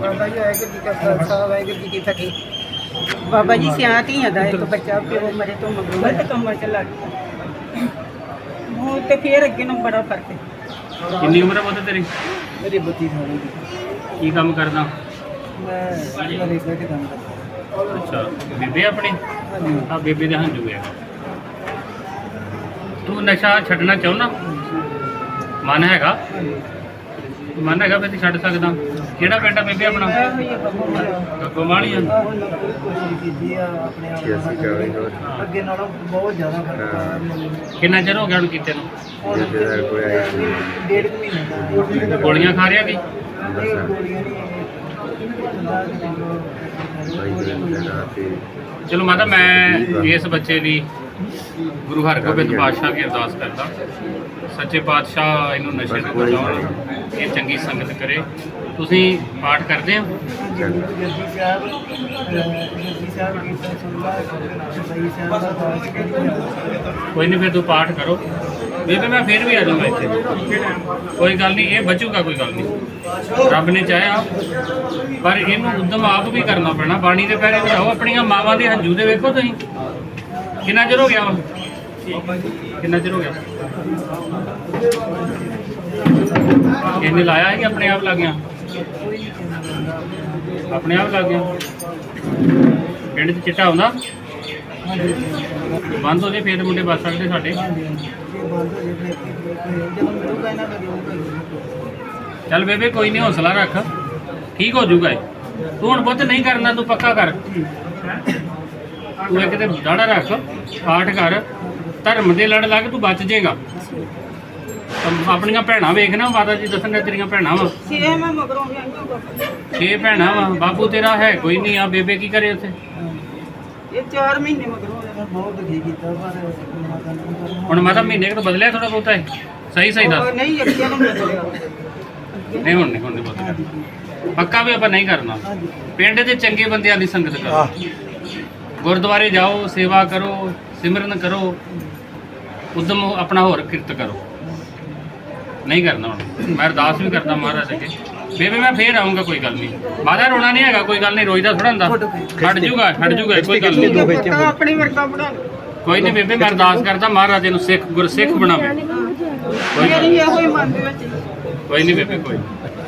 ਬਾਬਾ ਜੀ ਵਾਹਿਗੁਰੂ ਜੀ ਕਾ ਖਾਲਸਾ ਵਾਹਿਗੁਰੂ ਜੀ ਕੀ ਫਤਿਹ ਬਾਬਾ ਜੀ ਸਿਆਂ ਧੀਆਂ ਦਾ ਇੱਕ ਬੱਚਾ ਪਿਓ ਮਰੇ ਤੋਂ ਮਗਰੋਂ ਗਲਤ ਕੰਮਾਂ ਚ ਲੱਗ ਗਿਆ। ਹੁਣ ਤੇ ਫੇਰ ਅੱਗੇ ਨੂੰ ਬੜਾ ਫ਼ਰਕ ਹੈ। ਕਿੰਨੀ ਉਮਰ ਹੈ ਪੁੱਤ ਤੇਰੀ? ਮੇਰੀ ਬੱਤੀ ਸਾਲ ਕੀ ਕੰਮ ਕਰਦਾ? ਮੈਂ ਨਰੇਗਾ ਦੇ ਕੰਮ ਕਰਦਾ। ਅੱਛਾ ਬੇਬੇ ਆਪਣੀ? ਆ ਬੇਬੇ ਦੇ ਹੰਝੂ ਹੈ ਤੂੰ ਨਸ਼ਾ ਛੱਡਣਾ ਚਾਹੁੰਦਾ ਮਨ ਹੈਗਾ? ਮਨ ਹੈਗਾ ਤੂੰ ਛੱਡ ਸਕਦਾ। ਕਿਹੜਾ ਪਿੰਡ ਆ ਬੇਬੇ ਆਪਣਾ? ਗੱਗੋ ਮਾਲੀ ਆ ਆਪ ਨਾਲ ਅੱਗੇ ਨਾਲੋਂ ਬਹੁਤ ਜ਼ਿਆਦਾ ਫ਼ਰਕ ਆ ਮੈਨੂੰ ਕਿੰਨਾ ਚਿਰ ਹੋ ਗਿਆ ਹੁਣ ਕੀਤੇ ਨੂੰ? ਹੁਣ ਡੇਢ ਕੁ ਮਹੀਨੇ। ਦਾ ਗੋਲੀਆਂ ਖਾ ਰਿਹਾ ਚਲੋ ਮਾਤਾ ਮੈਂ ਇਸ ਬੱਚੇ ਦੀ ਗੁਰੂ ਹਰਗੋਬਿੰਦ ਪਾਤਸ਼ਾਹ ਕੀ ਅਰਦਾਸ ਕਰਦਾ। ਸੱਚੇ ਪਾਤਸ਼ਾਹ ਇਹਨੂੰ ਨਸ਼ੇ ਤੋਂ ਬਚਾਉਣ ਇਹ ਚੰਗੀ ਸੰਗਤ ਕਰੇ। ਤੁਸੀਂ ਪਾਠ ਕਰਦੇ ਹੋ? ਦਾ ਕੋਈ ਨਹੀਂ ਫਿਰ ਤੂੰ ਪਾਠ ਕਰੋ। ਬੇਬੇ ਮੈਂ ਫਿਰ ਵੀ ਆ ਜਾਊਂਗਾ ਇੱਥੇ। ਕੋਈ ਗੱਲ ਨਹੀਂ ਇਹ ਬਚੂਗਾ ਕੋਈ ਗੱਲ ਨਹੀਂ। ਰੱਬ ਨੇ ਚਾਹਿਆ ਪਰ ਇਹਨੂੰ ਉਦਮ ਆਪ ਵੀ ਕਰਨਾ ਪੈਣਾ। ਬਾਣੀ ਦੇ ਪੈਰੇ ਵਜਾਓ ਆਪਣੀਆਂ ਮਾਵਾਂ ਦੇ ਹੰਝੂ ਦੇ ਵੇਖੋ ਤੁਸੀਂ। ਕਿੰਨਾ ਚਿਰ ਹੋ ਗਿਆ ਵਾ? ਕਿੰਨਾ ਚਿਰ ਹੋ ਗਿਆ? ਇਹਨੇ ਲਾਇਆ ਹੈ ਕਿ ਆਪਣੇ ਆਪ ਲੱਗ ਗਿਆ? ਆਪਣੇ ਆਪ ਲੱਗ ਗਿਆ? ਪਿੰਡ 'ਚ ਚਿੱਟਾ ਆਉਂਦਾ? ਬੰਦ ਹੋ ਜੇ ਫੇਰ ਮੁੰਡੇ ਬਚ ਸਕਦੇ ਸਾਡੇ। ਚੱਲ ਬੇਬੇ ਕੋਈ ਨਹੀਂ ਹੌਸਲਾ ਰੱਖ। ਠੀਕ ਹੋ ਜਾਊਗਾ ਇਹ। ਤੂੰ ਹੁਣ ਬੁੱਧ ਨਹੀਂ ਕਰਨਾ, ਤੂੰ ਪੱਕਾ ਕਰ। ਤੂੰ ਇੱਕ ਤੇ ਦਾੜਾ ਰੱਖ ਪਾਠ ਕਰ ਧਰਮ ਦੇ ਲੜ ਲੱਗ ਤੂੰ ਬਚ ਜਾਏਗਾ। ਆਪਣੀਆਂ ਭੈਣਾਂ ਵੇਖਣਾ ਮਾਤਾ ਜੀ ਦੱਸਣ ਤੇਰੀਆਂ ਭੈਣਾਂ ਵਾ। ਛੇ ਮੈਂ ਮਗਰੋਂ ਵੀ ਬਾਬਾ ਛੇ ਭੈਣਾਂ ਵਾ ਬਾਪੂ ਤੇਰਾ ਹੈ ਕੋਈ ਨਹੀਂ ਆ ਬੇਬੇ ਕੀ ਕਰੇ ਉੱਥੇ? ਇਹ 4 ਮਹੀਨੇ ਮਗਰੋਂ ਬਹੁਤ ਠੀਕ ਕੀਤਾ ਪਰ ਹੁਣ ਮਾਤਾ ਮਹੀਨੇ ਕੁ ਤੋਂ ਬਦਲਿਆ ਥੋੜਾ ਬਹੁਤਾ ਹੈ ਸਹੀ ਸਹੀ ਦੱਸ। ਨਹੀਂ ਅੱਗੇ ਨੂੰ ਮਿਲਿਆ ਨਹੀਂ ਹੁਣ ਨਹੀਂ ਹੁਣ ਨਹੀਂ ਕਰਨਾ ਪੱਕਾ ਵੀ ਆਪਾਂ ਨਹੀਂ ਕਰਨਾ। ਪਿੰਡ ਦੇ ਚੰਗੇ ਬੰਦਿਆਂ ਦੀ ਸੰਗਤ ਕਰੋ। ਗੁਰਦੁਆਰੇ ਜਾਓ ਸੇਵਾ ਕਰੋ ਸਿਮਰਨ ਕਰੋ ਉਦਮ ਆਪਣਾ ਹੋਰ ਕਿਰਤ ਕਰੋ। ਨਹੀਂ ਕਰਨਾ ਹੁਣ। ਮੈਂ ਅਰਦਾਸ ਵੀ ਕਰਦਾ ਮਹਾਰਾਜ ਅੱਗੇ। ਬੇਬੇ ਮੈਂ ਫੇਰ ਆਉਂਗਾ ਕੋਈ ਗੱਲ ਨਹੀਂ। ਮਾਦਾ ਰੋਣਾ ਨਹੀਂ ਹੈਗਾ ਕੋਈ ਗੱਲ ਨਹੀਂ ਰੋਈਦਾ ਥੋੜਾ ਹੁੰਦਾ। ਹਟ ਜੂਗਾ ਹਟ ਜੂਗਾ ਕੋਈ ਗੱਲ ਨਹੀਂ। ਆਪਣੀ ਵਰਗਾ ਬਣਾ ਕੋਈ ਨਹੀਂ ਬੇਬੇ ਮੈਂ ਅਰਦਾਸ ਕਰਦਾ ਮਹਾਰਾਜ ਨੂੰ ਸਿੱਖ ਗੁਰਸਿੱਖ ਬਣਾਵੇ। ਕੋਈ ਗੱਲ ਮੇਰੀ ਇਹੋ ਹੀ ਮਨ ਦੇ ਵਿੱਚ। ਕੋਈ ਨਹੀਂ ਬੇਬੇ ਕੋਈ।